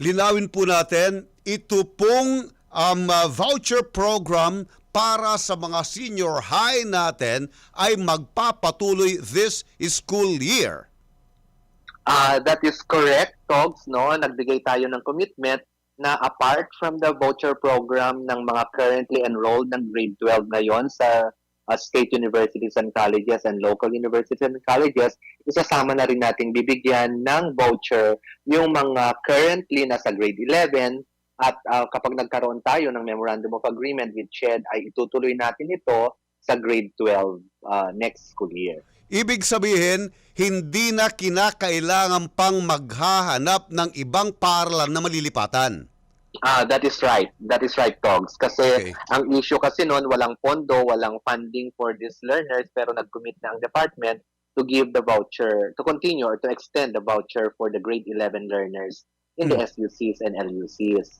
linawin po natin, ito pong um, uh, voucher program para sa mga senior high natin ay magpapatuloy this school year. Ah, that is correct, Togs, no? Nagbigay tayo ng commitment na apart from the voucher program ng mga currently enrolled ng grade 12 ngayon sa ah, state universities and colleges and local universities and colleges, isasama na rin natin bibigyan ng voucher yung mga currently nasa grade 11 at ah, kapag nagkaroon tayo ng memorandum of agreement with SHED ay itutuloy natin ito sa grade 12 ah, next school year. Ibig sabihin, hindi na kinakailangan pang maghahanap ng ibang paaralan na malilipatan. Ah, that is right. That is right, Togs. Okay. Kasi ang issue kasi noon, walang pondo, walang funding for these learners, pero nag-commit na ang department to give the voucher, to continue or to extend the voucher for the grade 11 learners in the SUCs and LUCs.